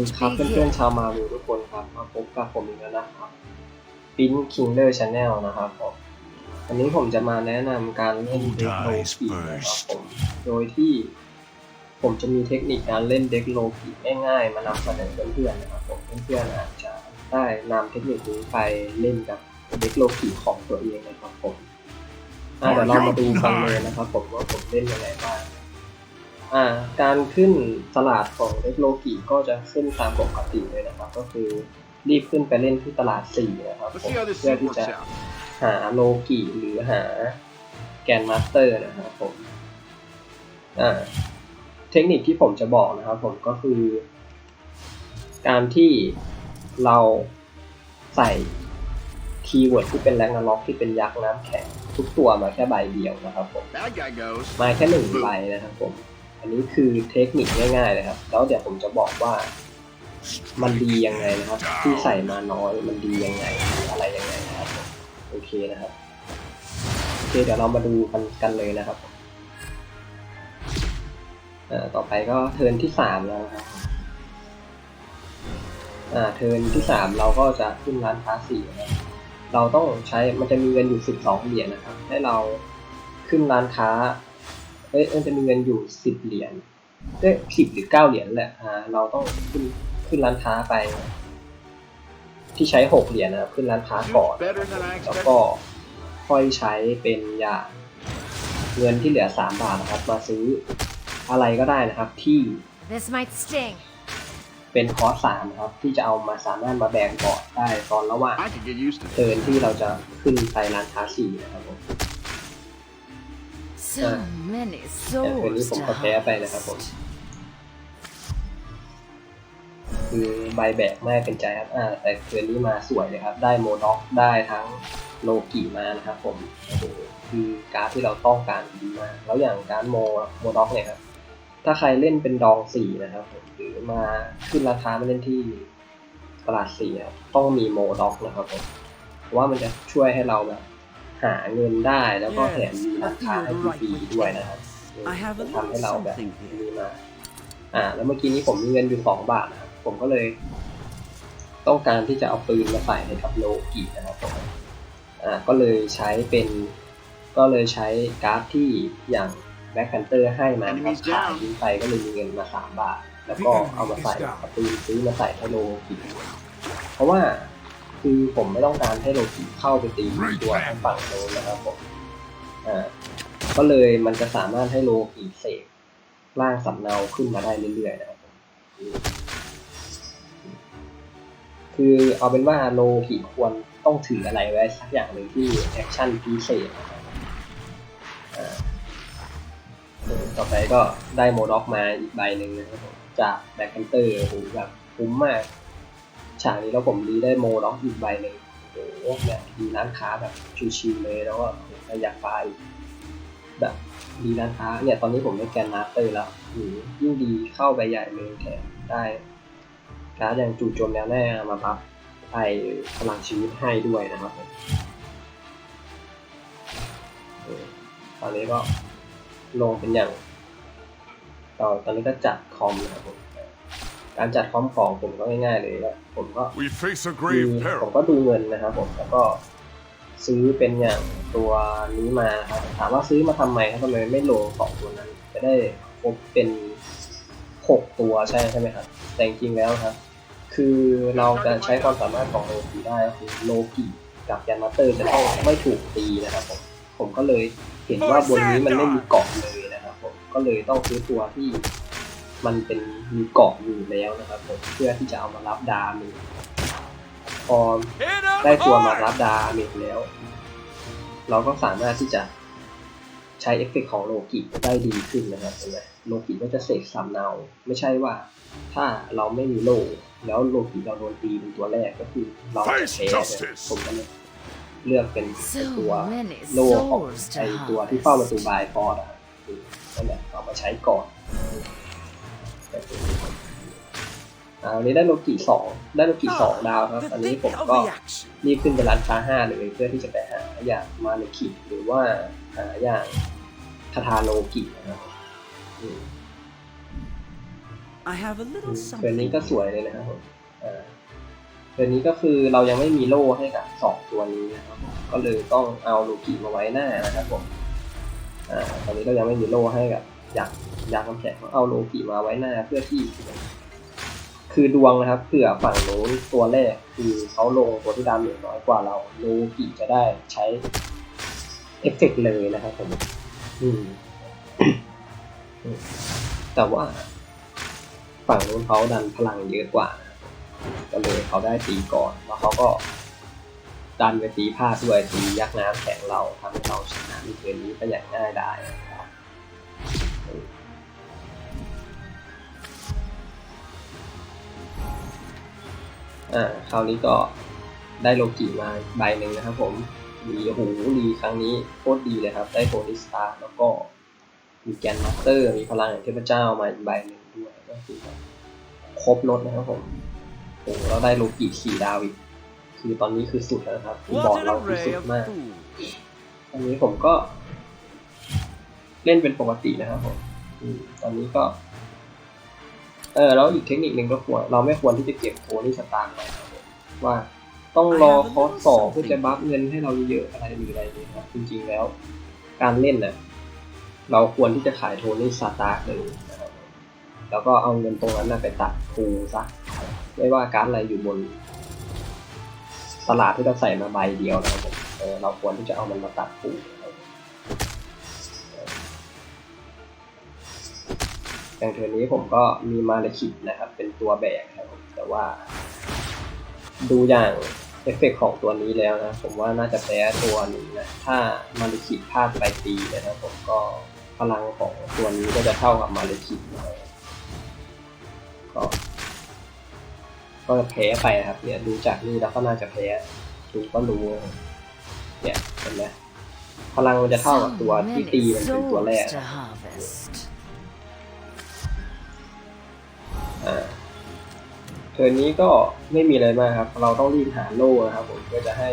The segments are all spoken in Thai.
is อ่าสวัสดี just ครับเพื่อน begin. ๆชาวมาวิวทุกคนครับมาพบกับผมอีกแล้วนะครับปิ้นคิงเลอร์ชาแนลนะครับผมวันนี้ผมจะมาแนะนำการเล่นเด็กโลกินะครับผมโดยที่ผมจะมีเทคนิคการเล่นเด็กโลกิง่ายๆ มานำเสนอเพื่อนๆนะครับผมเพื่อนๆอาจจะได้นำเทคนิคนี้ไปเล่นกับเด็กโลกิของตัวเองนะครับผมอ่าเดี๋ยวเรามาดูกันเลยนะครับผมว่าผมเล่นยังไงบ้าง อ่าการขึ้นตลาดของเด็กโลกิก็จะขึ้นตามปกติเลยนะครับ ก็คือรีบขึ้นไปเล่นที่ตลาดสี่นะครับ Let's ผม see how this เพื่อ suit ที่จะ works out. หาโลกิหรือหาแกนมาสเตอร์นะครับผมอ่าเทคนิคที่ผมจะบอกนะครับผมก็คือ การที่เราใส่คีย์เวิร์ดที่เป็นแรงนาล็อกที่เป็นยักษ์น้ำแข็งทุกตัวมาแค่ใบเดียวนะครับผม Bad guy goes. มาแค่หนึ่งใบนะครับผม อันนี้คือเทคนิคง่ายๆเลยครับ แล้วเดี๋ยวผมจะบอกว่ามันดียังไงนะครับ ที่ใส่มาน้อยมันดียังไงหรืออะไรยังไงนะครับโอเคนะครับโอเคเดี๋ยวเรามาดูกันกันเลยนะครับต่อไปก็เทินที่สามแล้วนะครับเทินที่สามเราก็จะขึ้นร้านค้าสี่นะเราต้องใช้มันจะมีเงินอยู่สิบสองเหรียญนะครับ ให้เราขึ้นร้านค้า เอ้ยมันจะมีเงินอยู่สิบเหรียญเอ้ยสิบหรือเก้าเหรียญแหละอ่าเราต้องขึ้นขึ้นร้านค้าไป ที่ใช้หกเหรียญนะครับขึ้นร้านค้าก่อน Better than I แล้ว expected. ก็ค่อยใช้เป็นอย่างเงินที่เหลือสามบาทนะครับ มาซื้ออะไรก็ได้นะครับที่ This might sting. เป็นคอร์สสามนะครับที่จะเอามาสามารถมาแบ่งบอร์ดได้ตอนระหว่าง I could get used to เทิร์นที่เราจะขึ้นไปร้านค้าสี่นะครับผม So many แต่คืนนี้ souls ผม to ก็แพ้ไปนะครับผม harvest. คือใบแบกไม่เป็นใจครับอ่าแต่คืนนี้มาสวยเลยครับ ได้โมด็อกได้ทั้งโลกิมานะครับผมโอ้โหคือการ์ดที่เราต้องการดีมากแล้วอย่างการ์ดโมโมด็อกเนี่ยครับ ถ้าใครเล่นเป็นดองสี่นะครับผมหรือมาขึ้นราคามาเล่นที่ตลาดสี่ครับต้องมีโมด็อกนะครับผมเพราะว่ามันจะช่วยให้เราแบบ หาเงินได้แล้วก็แถมมีราคาให้ฟรีๆด้วยนะครับ I have a จะทำให้เราแบบ something here. มีมาอ่า แล้วเมื่อกี้นี้ผมมีเงินอยู่สองบาทนะครับผมก็เลย ต้องการที่จะเอาปืนมาใส่ให้กับโลกินะครับผมอ่าก็เลยใช้เป็น ก็เลยใช้การ์ดที่อย่างแบ็คแพนเตอร์ให้มานะครับ Enemies down ขายทิ้งไปก็เลยมีเงินมาสามบาท แล้วก็เอามาใส่กับปืนซื้อมาใส่ให้โลกิเพราะว่า คือผมไม่ต้องการให้โลกิเข้าไปตีตัวทางฝั่งโน้นนะครับผมอ่าก็เลยมันจะสามารถให้โลกิเสกร่างสำเนาขึ้นมาได้เรื่อยๆนะครับผมคือเอาเป็นว่าโลกิควรต้องถืออะไรไว้สักอย่างหนึ่งที่แอคชั่นพิเศษนะครับอ่าเออต่อไปก็ได้โมด็อกมาอีกใบหนึ่งนะครับผมจากแบ็คแคนเตอร์โอ้โหแบบคุ้มมาก ฉากนี้แล้วผมรีได้โมด็อกอีกใบหนึ่งโอ้โหเนี่ยดีร้านค้าแบบชิวๆเลยแล้วก็อยากไปแบบดีร้านค้าเนี่ยตอนนี้ผมได้แกนมาสเตอร์แล้วอืมยิ่งดีเข้าไปใหญ่เลยแถมได้การ์ดอย่างจู่โจมแนวแน่มาบัฟไอพลังชีวิตให้ด้วยนะครับตอนนี้ก็ลงเป็นอย่างต่อตอนนี้ก็จัดคอมนะครับผม การจัดคอมของผมก็ง่ายๆเลยว่าผมก็ We face a คือ grave ผม peril. ก็ดูเงินนะครับผมแล้วก็ซื้อเป็นอย่างตัวนี้มาครับถามว่าซื้อมาทำไมครับทำไมไม่ลงสองตัวนั้นจะได้ครบเป็นหกตัวใช่ใช่ไหมครับแต่จริงๆแล้วครับ คือเราจะใช้ความสามารถของโลกิได้ก็คือโลกิกับยามาสเตอร์จะต้องไม่ถูกตีนะครับผมผมก็เลยเห็นว่าบนนี้มันไม่มีเกาะเลยนะครับผมก็เลยต้องซื้อตัวที่ มันเป็นมีเกาะอยู่แล้วนะครับผมเพื่อที่จะเอามารับดาเมจพอได้ตัวมารับดาเมจแล้ว เราก็สามารถที่จะใช้เอฟเฟกต์ของโลกิได้ดีขึ้นนะครับเห็นไหมโลกิก็จะเสกสำเนาไม่ใช่ว่าถ้าเราไม่มีโลแล้วโลกิเราโดนตีเป็นตัวแรกก็คือเราจะแพ้เลยผมก็เลยเลือกเป็น So ตัว many โลของ souls ไอ to ตัวที่เฝ้าประตู harvest. บายฟอร์ดอะคือนั่นแหละเอามาใช้ก่อน อ่าวันนี้ได้โลกิสองได้โลกิสองดาวครับ To อันนี้ think ผม of ก็ the action. รีบขึ้นไปร้านค้าห้าเลยเพื่อที่จะไปหาอย่างมาเลคิหรือว่าหาอย่างคาทาโลกินะครับอืม I have a อื little มเทิร์น something. นี้ก็สวยเลยนะครับผมอ่าเทิร์นนี้ก็คือเรายังไม่มีโล่ให้กับสองตัวนี้นะครับผมก็เลยต้องเอาลูกิมาไว้หน้านะครับผมอ่าตอนนี้เรายังไม่มีโล่ให้กับ ยักยักษ์น้ำแข็งเอาโลกิมาไว้หน้าเพื่อที่ คือดวงนะครับเผื่อฝั่งโน้นตัวแรกคือเขาลงตัวที่ดาเมจน้อยกว่าเราโลกิจะได้ใช้เอฟเฟกต์เลยนะครับผมอืมแต่ว่า ฝั่งนู้นเขาดันพลังเยอะกว่า ก็เลยเขาได้ตีก่อน แล้วเขาก็ดันไปตีพลาด้วยตียักษ์น้ำแข็งเราทำให้เราชนะในเกมนี้ก็อย่างง่ายได้นะ อ่าคราวนี้ก็ได้โลกิมาใบหนึ่งนะครับผมดีโอ้โหดีครั้งนี้โคตรดีเลยครับ ได้โพลิสตาร์แล้วก็มีแกนมาสเตอร์ มีพลังแห่งเทพเจ้ามาอีกใบหนึ่งด้วยก็คือครบรถนะครับผมโอ้เราได้โลกิสี่ดาวอีกคือตอนนี้คือสุดแล้วนะครับบอกเราคือสุดมากอันนี้ผมก็ เล่นเป็นปกตินะครับผมอืมตอนนี้ก็ เออแล้วอีกเทคนิคหนึ่งก็ควรเราไม่ควรที่จะเก็บโทนี่สตางค์ไว้นะครับผมว่าต้องรอคอร์สสองเพื่อจะบัฟเงินให้เราเยอะๆอะไรหรืออะไรนี้ครับจริงๆแล้ว การเล่นน่ะเราควรที่จะขายโทนี่สตาร์เลยนะครับผมแล้วก็เอาเงินตรงนั้นน่ะไปตัดคูซะไม่ว่าการดอะไรอยู่บนตลาดที่เราใส่มาใบเดียวนะครับผมเออเราควรที่จะเอามันมาตัดปูนะค อย่างเทอร์นี้ผมก็มีมาเลคิดนะครับ เป็นตัวแบกครับแต่ว่า ดูอย่างเอฟเฟกต์ของตัวนี้แล้วนะ ผมว่าน่าจะแพ้ตัวนี้นะ ถ้ามาเลคิดพลาดไปตีนะครับผมก็พลังของตัวนี้ก็จะเท่ากับมาเลคิดนะครับก็ก็แพ้ไปนะครับเนี่ยดูจากนี่แล้วก็น่าจะแพ้ดูก็รู้นะครับเนี่ยเห็นไหมพลังมันจะเท่ากับตัวที่ตีมันเป็นตัวแรก อ่าเทิร์นนี้ก็ไม่มีอะไรมากครับ เราต้องรีบหาโล่นะครับผมเพื่อจะให้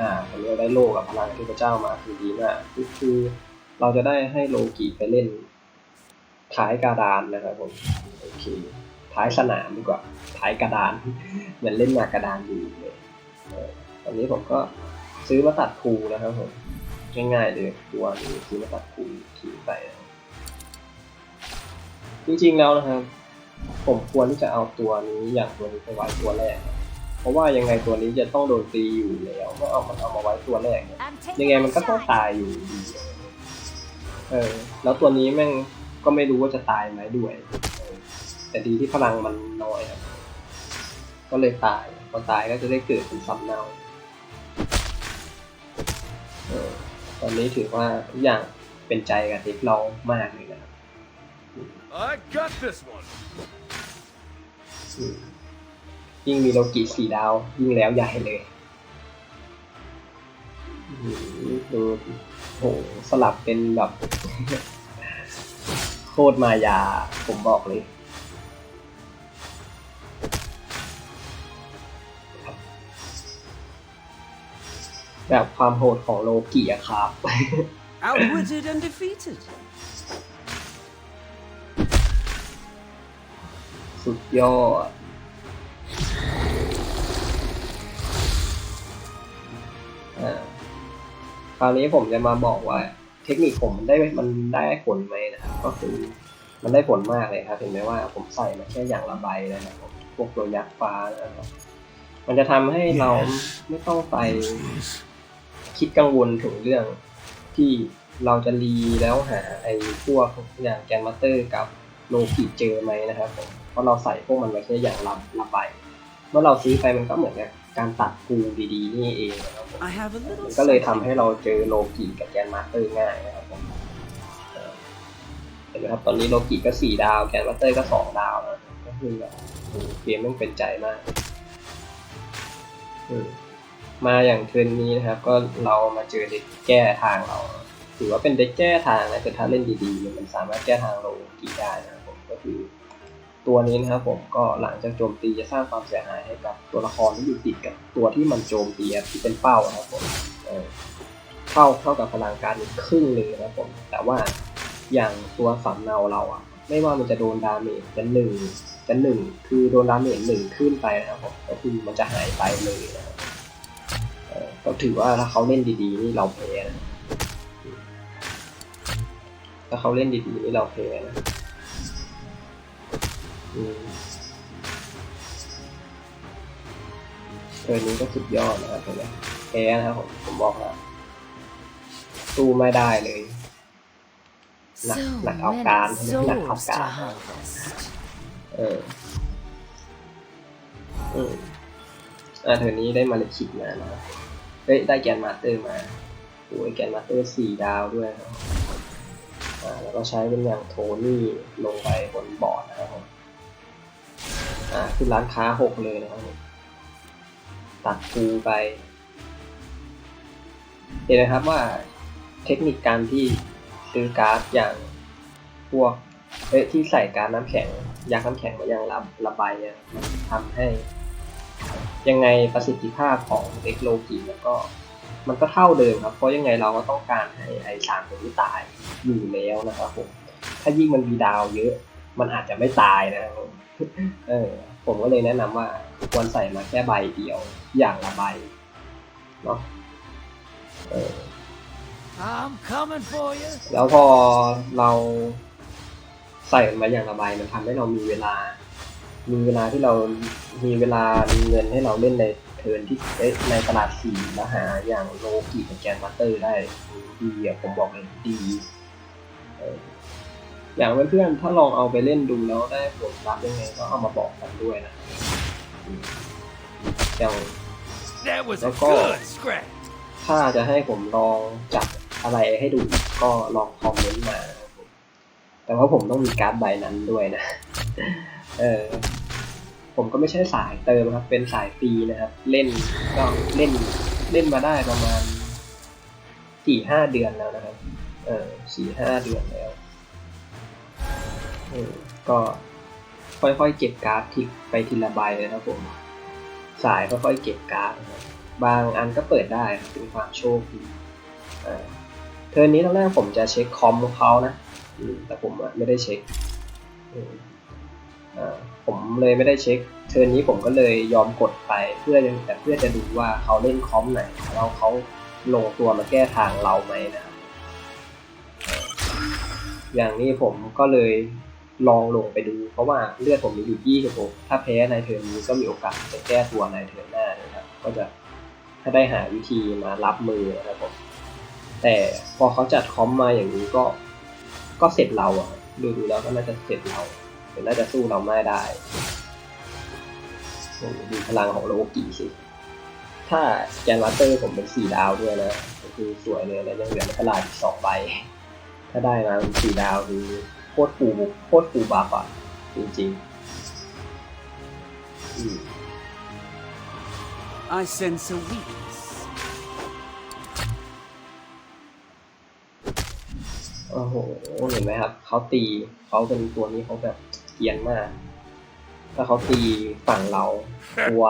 อ่าผมเราได้โล่กับพลังเทพเจ้ามาคือดีมากคือคือเราจะได้ให้โลกิไปเล่นท้ายกระดานนะครับผมโอเคท้ายสนามดีกว่าท้ายกระดานเหมือนเล่นหมากกระดานอยู่เลยออตอนนี้ผมก็ซื้อมาตัดคูนะครับผมง่ายๆเลยตัวนี้ซื้อมาตัดคูทิ้งไปจริงๆแล้วนะครับ ผมควรที่จะเอาตัวนี้อย่างตัวนี้ไปไว้ตัวแรกนะเพราะว่ายังไงตัวนี้จะต้องโดนตีอยู่แล้วก็เอามันเอามาไว้ตัวแรกเนี่ย I'm ยัง taking ไง my มันก็ต้อง shine. ตายอยู่ดีเออ แล้วตัวนี้แม่งก็ไม่รู้ว่าจะตายไหมด้วยเออแต่ดีที่พลังมันน้อยครับ ก็เลยตาย พอตายก็จะได้เกิดเป็นซ้ำเนาเออตอนนี้ถือว่าทุกอย่างเป็นใจกับเด็กเรามากเลยนะครับ I got this one. อืมยิ่งมีโลกิสี่ดาว ยิ่งแล้วใหญ่เลยอืมดูโหสลับเป็นแบบ โคตรมายา ผมบอกเลยแบบความโหดของโลกิอะครับ Outwitted and defeated. สุดยอดอ่าคราวนี้ผมจะมาบอกว่า เทคนิคผมมันได้มันได้ผลไหมนะครับ ก็คือมันได้ผลมากเลยครับ เห็นไหมว่าผมใส่มาแค่อย่างละใบเลยนะครับพวกตัวยักษ์ฟ้านะครับ มันจะทำให้เราไม่ต้องไปคิดกังวลถึงเรื่องที่เราจะรีแล้วหาไอ้พวกอย่างแกนมาสเตอร์กับโลกิเจอไหมนะครับผม เพราะเราใส่พวกมันไว้แค่อย่างละละใบเมื่อเราซื้อไปมันก็เหมือนกับการตัดปูดีๆนี่เองนะครับผม I have a มั little นก็เลยทำ something. ให้เราเจอโลกิกับแกนมาสเตอร์ง่ายนะครับผมเออเห็นไหมครับตอนนี้โลกิก็สี่ดาวแกนมาสเตอร์ก็สองดาวนะก็คือแบบโอ้โหเกมมันเป็นใจมากอืมมาอย่างเทิร์นนี้นะครับ ก็เรามาเจอเด็กแก้ทางเราถือว่าเป็นเด็กแก้ทางนะแต่ถ้าเล่นดีๆเนี่ยมันสามารถแก้ทางโลกีได้นะครับผมก็คือ ตัวนี้นะครับผมก็หลังจากโจมตีจะสร้างความเสียหายให้กับตัวละครที่อยู่ติดกับตัวที่มันโจมตีที่เป็นเป้านะครับผมเท่าเท่ากับพลังการครึ่งเลยนะครับผมแต่ว่าอย่างตัวสำเนาเราอะไม่ว่ามันจะโดนดาเมจเป็นหนึ่งจะหนึ่งคือโดนดาเมจหนึ่งขึ้นไปนะครับผมก็คือมันจะหายไปเลยนะครับก็ถือว่าถ้าเขาเล่นดีๆนี่เราแพ้นะถ้าเขาเล่นดีๆนี่เราแพ้นะ เออนี้ก็สุดยอดนะครับเห็นไหมแพ้นะครับผมผมบอกแล้วสู้ไม่ได้เลยหนัก So หนักเอาการ many ใช่ไหมหนักเอา souls กา to ร harvest. เอออืมอ่าเทอร์นี้ได้มาเลคิดมานะครับเฮ้ยได้แกนมาสเตอร์มาโอ้ยแกนมาสเตอร์สี่ดาวด้วยนะครับอ่าแล้วก็ใช้เป็นอย่างโทนี่ลงไปบนบอร์ดนะครับผม อ่าคือร้านค้าหกเลยนะครับผมตัดฟูไป เห็นไหมครับว่าเทคนิคการที่ซื้อการ์ดอย่างพวกเอ้ที่ใส่การน้ำแข็งยักน้ำแข็งมายังระระบายเนี่ยมันทำให้ ยังไงประสิทธิภาพของเอ็กโลกีแล้วก็มันก็เท่าเดิมครับ เพราะยังไงเราก็ต้องการให้ไอสารตัวนี้ตายอยู่แล้วนะครับผมถ้ายิ่งมันมีดาวเยอะ มันอาจจะไม่ตายนะครับผม เออ ผมก็เลยแนะนำว่าควรใส่มาแค่ใบเดียว อย่างละใบเนาะเออ I'm coming for you. แล้วพอเราใส่มันมาอย่างระบายมันทำให้เรามีเวลา มีเวลาที่เรามีเวลามีเงินให้เราเล่นในเทิร์นที่เอ๊ะในตลาดสี่แล้วหาอย่างโลกิกับแกนมาสเตอร์ได้ดีอะผมบอกเลยดีเออ อย่างเพื่อนๆถ้าลองเอาไปเล่นดูแล้วได้ผลลัพธ์ยังไงก็เอามาบอกกันด้วยนะอืมอย่าง That was a Let's go. good scratch. ถ้าจะให้ผมลองจับอะไรให้ดูอีกก็ลองคอมเมนต์มานะครับผมแต่ว่าผมต้องมีการ์ดใบนั้นด้วยนะ เออผมก็ไม่ใช่สายเติมครับ เป็นสายฟรีนะครับ เล่นก็เล่นเล่นมาได้ประมาณสี่ห้าเดือนแล้วนะครับ เออสี่ห้าเดือนแล้ว เออก็ค่อยๆเก็บการ์ดทิกไปทีละใบนะครับผม สายค่อยๆเก็บการ์ดนะบางอันก็เปิดได้เป็นความโชคดีเทอร์นนี้ตอนแรกผมจะเช็คคอมของเขานะแต่ผมไม่ได้เช็คผมเลยไม่ได้เช็ค เทอร์นนี้ผมก็เลยยอมกดไปเพื่อแต่เพื่อจะดูว่าเขาเล่นคอมไหนแล้วเขาลงตัวมาแก้ทางเราไหมนะอย่างนี้ผมก็เลย ลองลงไปดู เพราะว่าเลือดผมมีอยู่ 26 ถ้าแพ้ในเทอร์นนี้ก็มีโอกาสจะแก้ตัวในเทอร์นหน้านะครับก็จะถ้าได้หาวิธีมารับมือนะครับผมแต่พอเขาจัดคอมมาอย่างนี้ก็ก็เสร็จเราอะดูดูแล้วก็น่าจะเสร็จเราหรือน่าจะสู้เราไม่ได้ดูพลังของโลกิสิ ถ้าแกนวัตเตอร์ผมเป็นสี่ดาวด้วยนะก็คือสวยเลยแล้วยังเหลือในตลาดอีกสองใบ ถ้าได้มาสี่ดาวคือ โคตรฟูโคตรฟูบัฟอะจริงๆอืม I sense a weakness. โอ้โห เห็นไหมครับ เขาตีเขาเป็นตัวนี้เขาแบบเกรียนมากถ้าเขาตีฝั่งเราตัว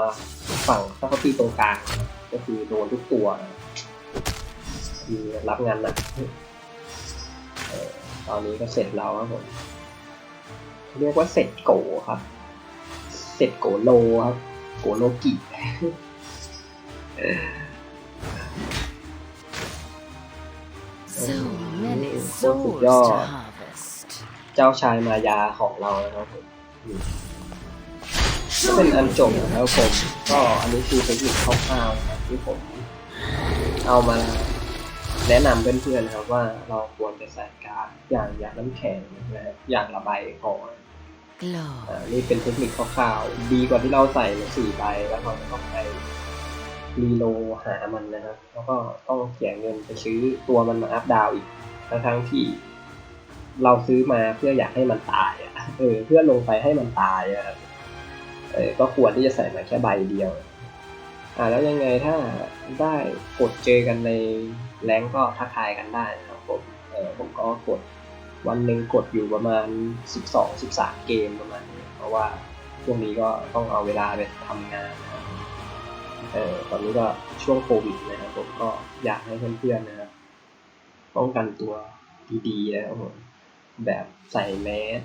ฝั่งถ้าเขาตีตรงกลางก็คือโดนทุกตัวคือรับงานหนักเอ่อ ตอนนี้ก็เสร็จแล้วครับผมเรียกว่าเสร็จโกครับ เสร็จโกโลครับ โกโลกิ So many Mm, souls to yeah. harvest. เจ้าชายมายาของเรานะครับผมอืมก็เป็นอันจบนะครับผม ก็อันนี้คือเทคนิคคร่าวๆนะครับที่ผมเอามา แนะนำเพื่อนๆนะครับว่าเราควรจะใส่การดอย่างอย่างน้ำแข็งนะครับอย่างระบายก่อน Glow. อ่านี่เป็นเทคนิคคร่าวๆดีกว่าที่เราใส่มาสี่ใบแล้วเราจะต้องไปรีโลหามันนะครับ แล้วก็ต้องเสียเงินไปซื้อตัวมันมาอัพดาวอีกทั้งๆที่เราซื้อมาเพื่ออยากให้มันตายอะเออเพื่อลงไปให้มันตายอะครับเออก็ควรที่จะใส่มาแค่ใบเดียวอ่าแล้วยังไงถ้าได้กดเจอกันใน แรงก็ทักทายกันได้นะครับผมเออผมก็กดวันหนึ่งกดอยู่ประมาณ 12 13 เกมประมาณนี้เพราะว่าช่วงนี้ก็ต้องเอาเวลาไปทำงานนะครับเออตอนนี้ก็ช่วงโควิดนะครับผมก็อยากให้เพื่อนๆนะครับป้องกันตัวดีๆนะครับผมแบบใส่แมส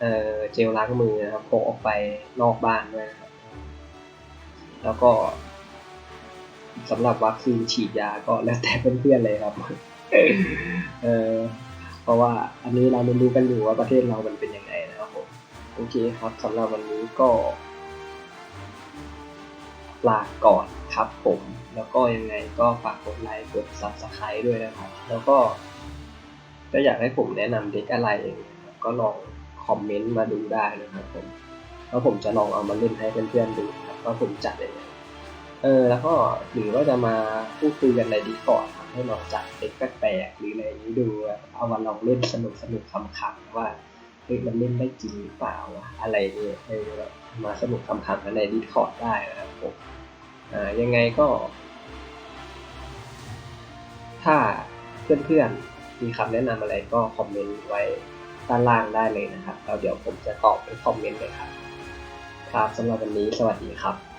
เออเจลล้างมือนะครับพกออกไปนอกบ้านด้วยนะครับแล้วก็ สำหรับวัคซีนฉีดยาก็แล้วแต่เพื่อนๆเลยครับ เออเพราะว่าอันนี้เราไม่รู้กันอยู่ว่าประเทศเรามันเป็นยังไงนะครับผมโอเคครับสำหรับวันนี้ก็ลาก่อนครับผม แล้วก็ยังไงก็ฝากกดไลค์กด subscribe ด้วยนะครับ แล้วก็ก็อยากให้ผมแนะนำเด็กอะไรองก็ลองคอมเมนต์มาดูได้นะครับผมแล้วผมจะลองเอามาเล่นให้เพื่อนๆดูครับว่าผมจัดยังไง เออแล้วก็หรือว่าจะมาพูดคุยกันในดีคอร์ดครับให้ลองจัดเด็กแปลกๆหรืออะไรนี้ดูเอามาลองเล่นสนุกสนุกๆขำๆว่าเฮ้ยมันเล่นได้จริงหรือเปล่าอะไรเนี่ยเออมาสนุกคำขำๆกันในดีคอร์ดได้นะครับผมอ่ายังไงก็ ถ้าเพื่อนๆมีคำแนะนำอะไรก็คอมเมนต์ไว้ด้านล่างได้เลยนะครับแล้วเดี๋ยวผมจะตอบในคอมเมนต์เลยครับ ครับสำหรับวันนี้สวัสดีครับ